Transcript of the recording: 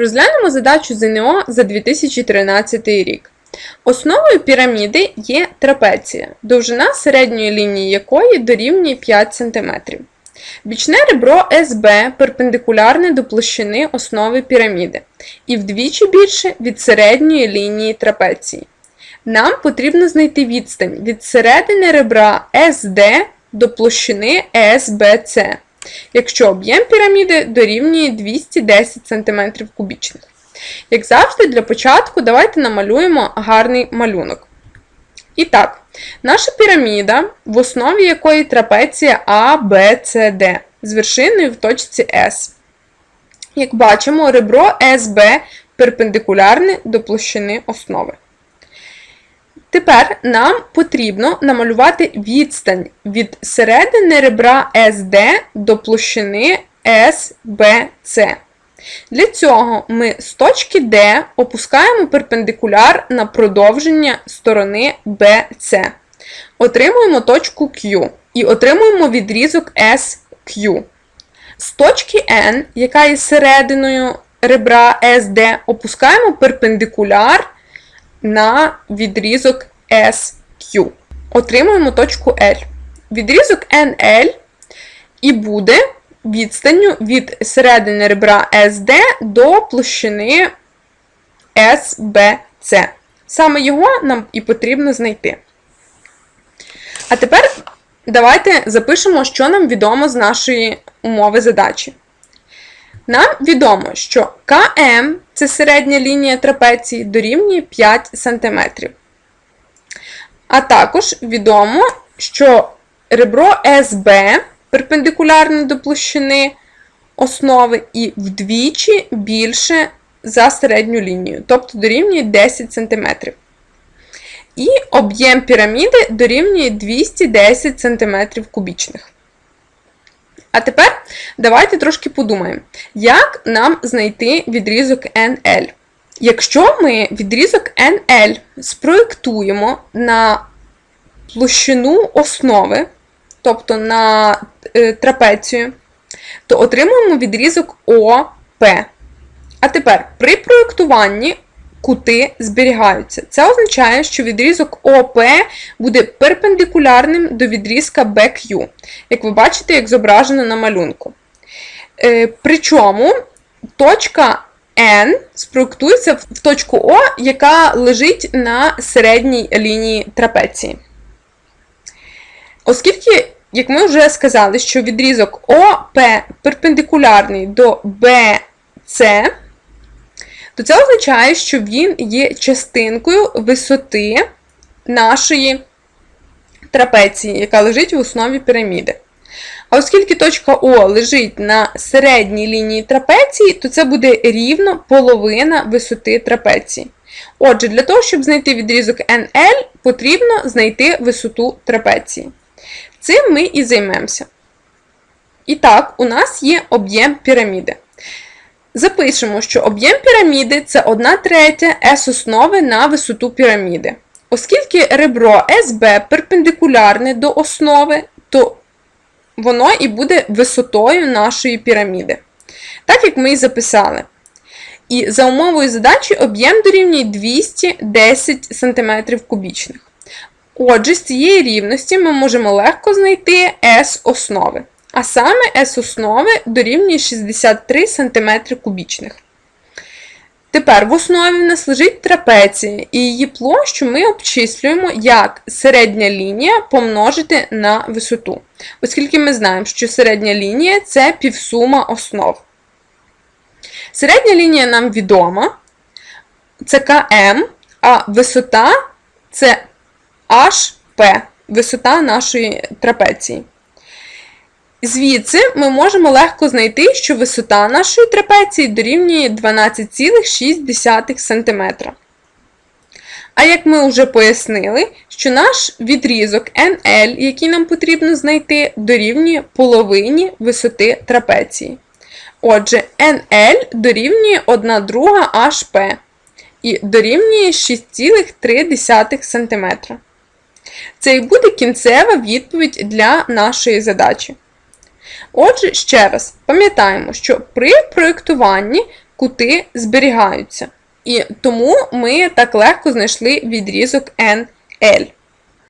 Розглянемо задачу ЗНО за 2013 рік. Основою піраміди є трапеція, довжина середньої лінії якої дорівнює 5 см. Бічне ребро СБ перпендикулярне до площини основи піраміди і вдвічі більше від середньої лінії трапеції. Нам потрібно знайти відстань від середини ребра SD до площини SBC, якщо об'єм піраміди дорівнює 210 см кубічних. Як завжди, для початку давайте намалюємо гарний малюнок. І так, наша піраміда, в основі якої трапеція А, Б, С, Д з вершиною в точці С. Як бачимо, ребро СБ перпендикулярне до площини основи. Тепер нам потрібно намалювати відстань від середини ребра SD до площини SBC. Для цього ми з точки D опускаємо перпендикуляр на продовження сторони BC. Отримуємо точку Q і отримуємо відрізок SQ. З точки N, яка є серединою ребра SD, опускаємо перпендикуляр на відрізок SQ. Отримуємо точку L. Відрізок NL і буде відстанню від середини ребра SD до площини SBC. Саме його нам і потрібно знайти. А тепер давайте запишемо, що нам відомо з нашої умови задачі. Нам відомо, що КМ це середня лінія трапеції дорівнює 5 см. А також відомо, що ребро СБ перпендикулярне до площини основи і вдвічі більше за середню лінію, тобто дорівнює 10 см. І об'єм піраміди дорівнює 210 см кубічних. А тепер давайте трошки подумаємо, як нам знайти відрізок NL. Якщо ми відрізок NL спроєктуємо на площину основи, тобто на е, трапецію, то отримуємо відрізок ОП. А тепер при проєктуванні кути зберігаються. Це означає, що відрізок ОП буде перпендикулярним до відрізка BQ, як ви бачите, як зображено на малюнку. Е, причому точка N спроєктується в точку О, яка лежить на середній лінії трапеції. Оскільки, як ми вже сказали, що відрізок ОП перпендикулярний до BC, то це означає, що він є частинкою висоти нашої трапеції, яка лежить в основі піраміди. А оскільки точка О лежить на середній лінії трапеції, то це буде рівно половина висоти трапеції. Отже, для того, щоб знайти відрізок NL, потрібно знайти висоту трапеції. Цим ми і займемося. І так, у нас є об'єм піраміди. Запишемо, що об'єм піраміди це 1 третя S основи на висоту піраміди. Оскільки ребро СБ перпендикулярне до основи, то воно і буде висотою нашої піраміди. Так як ми і записали. І за умовою задачі об'єм дорівнює 210 см кубічних. Отже, з цієї рівності ми можемо легко знайти S основи. А саме S основи дорівнює 63 см кубічних. Тепер в основі в нас лежить трапеція, і її площу ми обчислюємо як середня лінія помножити на висоту. Оскільки ми знаємо, що середня лінія це півсума основ. Середня лінія нам відома, це КМ, а висота це HP, висота нашої трапеції. Звідси ми можемо легко знайти, що висота нашої трапеції дорівнює 12,6 см. А як ми вже пояснили, що наш відрізок NL, який нам потрібно знайти, дорівнює половині висоти трапеції. Отже, NL дорівнює 1 друга HP і дорівнює 6,3 см. Це і буде кінцева відповідь для нашої задачі. Отже, ще раз, пам'ятаємо, що при проєктуванні кути зберігаються. І тому ми так легко знайшли відрізок NL.